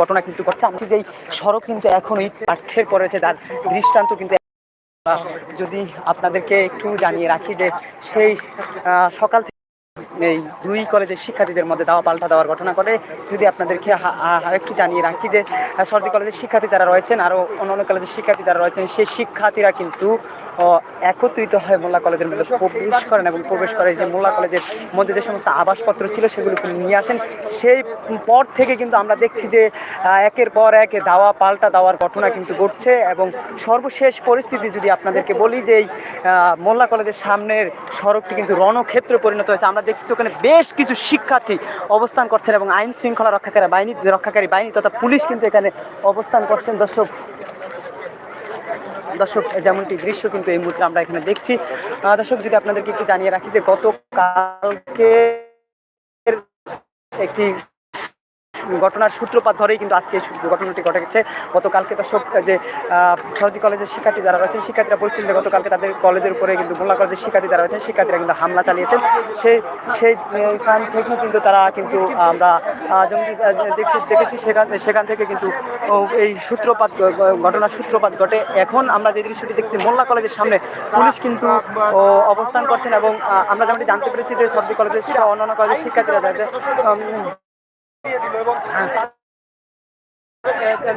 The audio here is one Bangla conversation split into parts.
ঘটনা কিন্তু ঘটছে। আমি যে সড়ক কিন্তু এখনই পাঠ্যের রয়েছে তার দৃষ্টান্ত কিন্তু যদি আপনাদেরকে একটু জানিয়ে রাখি যে সেই সকাল এই দুই কলেজের শিক্ষার্থীদের মধ্যে দাওয়া পাল্টা দেওয়ার ঘটনা করে যদি আপনাদেরকে আরেকটু জানিয়ে রাখি যে সরদি কলেজের শিক্ষার্থী যারা রয়েছেন আরও অন্যান্য কলেজের শিক্ষার্থী যারা রয়েছেন, সেই শিক্ষার্থীরা কিন্তু একত্রিত হয়ে মোল্লা কলেজের মধ্যে প্রবেশ করেন এবং প্রবেশ করে যে মোল্লা কলেজের মধ্যে যে সমস্ত আবাসপত্র ছিল সেগুলো নিয়ে আসেন। সেই পর থেকে কিন্তু আমরা দেখছি যে একের পর এক দাওয়া পাল্টা দেওয়ার ঘটনা কিন্তু ঘটছে এবং সর্বশেষ পরিস্থিতি যদি আপনাদেরকে বলি যে, এই মোল্লা কলেজের সামনের সড়কটি কিন্তু রণক্ষেত্রে পরিণত হয়েছে। আমরা দেখছি ওখানে বেশ কিছু শিক্ষার্থী অবস্থান করছেন এবং আইন শৃঙ্খলা রক্ষাকারী বাহিনী রক্ষাকারী বাহিনী তথা পুলিশ কিন্তু এখানে অবস্থান করছেন। দর্শক দর্শক, যেমনটি দৃশ্য কিন্তু এই মুহূর্তে আমরা এখানে দেখছি। দর্শক, যদি আপনাদেরকে একটু জানিয়ে রাখি যে গতকালকে একটি ঘটনার সূত্রপাত ধরেই কিন্তু আজকে এই ঘটনাটি ঘটেছে। গতকালকে দর্শক যে সরদি কলেজের শিক্ষার্থী যারা রয়েছেন, শিক্ষার্থীরা বলছেন যে গতকালকে তাদের কলেজের উপরে কিন্তু মোল্লা কলেজের শিক্ষার্থী যারা রয়েছেন, শিক্ষার্থীরা কিন্তু হামলা চালিয়েছেন। সেই সেই এখান থেকে কিন্তু তারা কিন্তু আমরা দেখছি, দেখেছি সেখান সেখান থেকে কিন্তু এই সূত্রপাত ঘটনার সূত্রপাত ঘটে। এখন আমরা যে দৃশ্যটি দেখছি, মোল্লা কলেজের সামনে পুলিশ কিন্তু অবস্থান করছেন এবং আমরা যেমনটি জানতে পেরেছি যে সরদি কলেজের অন্যান্য কলেজের শিক্ষার্থীরা যাদের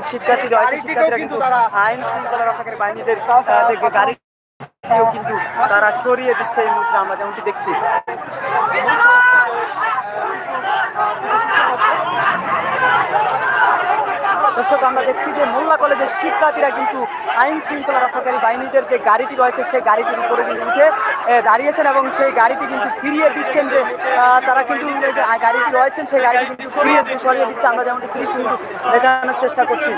শিক্ষার্থী রয়েছে শিক্ষার্থীরা কিন্তু আইন শৃঙ্খলা রক্ষাকারী বাহিনীদের আহ, থেকে গাড়ি কিন্তু তারা সরিয়ে দিচ্ছে এই মুহূর্তে আমরা যেমনটি দেখছি। দর্শক, আমরা দেখছি যে মোল্লা কলেজের শিক্ষার্থীরা কিন্তু আইন শৃঙ্খলা রক্ষাকারী বাহিনীদের যে গাড়িটি রয়েছে, সেই গাড়িটির উপরে কিন্তু উঠে দাঁড়িয়েছেন এবং সেই গাড়িটি কিন্তু ফিরিয়ে দিচ্ছেন যে তারা কিন্তু গাড়িটি রয়েছেন, সেই গাড়িটি কিন্তু সরিয়ে সরিয়ে দিচ্ছে। আমরা যেমন পুলিশ কিন্তু দেখানোর চেষ্টা করছি।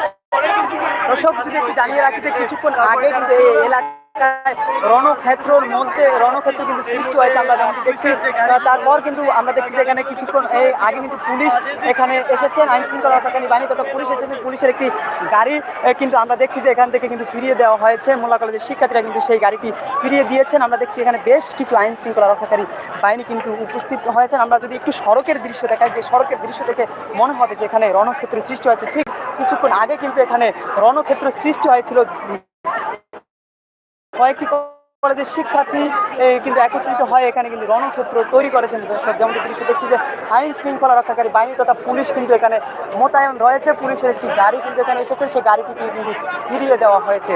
দর্শক, যদি একটু জানিয়ে রাখি যে কিছুক্ষণ আগে কিন্তু এই এলাকায় রণক্ষেত্রর মধ্যে, রণক্ষেত্র কিন্তু সৃষ্টি হয়েছে আমরা যেমন দেখছি। তারপর কিন্তু আমরা দেখছি যে এখানে কিছুক্ষণ, এই আগে কিন্তু পুলিশ এখানে এসেছেন আইন শৃঙ্খলা রক্ষাকারী বাহিনী তথা পুলিশ এসেছেন পুলিশের একটি গাড়ি কিন্তু আমরা দেখছি যে এখান থেকে কিন্তু ফিরিয়ে দেওয়া হয়েছে। মোল্লা কলেজের শিক্ষার্থীরা কিন্তু সেই গাড়িটি ফিরিয়ে দিয়েছেন। আমরা দেখছি এখানে বেশ কিছু আইন শৃঙ্খলা রক্ষাকারী বাহিনী কিন্তু উপস্থিত হয়েছেন। আমরা যদি একটু সড়কের দৃশ্য দেখাই, যে সড়কের দৃশ্য দেখে মনে হবে যে এখানে রণক্ষেত্র সৃষ্টি হয়েছে। ঠিক কিছুক্ষণ আগে কিন্তু এখানে রণক্ষেত্র সৃষ্টি হয়েছিল। কয়েকটি কলেজের শিক্ষার্থী কিন্তু একত্রিত হয় এখানে কিন্তু রণক্ষেত্র তৈরি করেছেন দর্শক। যেমন দৃশ্য দেখছি যে আইন শৃঙ্খলা রক্ষাকারী বাহিনী তথা পুলিশ কিন্তু এখানে মোতায়েন রয়েছে। পুলিশের একটি গাড়ি কিন্তু এখানে এসেছে, সেই গাড়িটিকে কিন্তু ফিরিয়ে দেওয়া হয়েছে।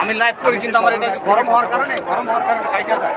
আমি লাইভ করি কিন্তু আমার এটা গরম হওয়ার কারণে গরম হওয়ার কারণে কাইটা যায়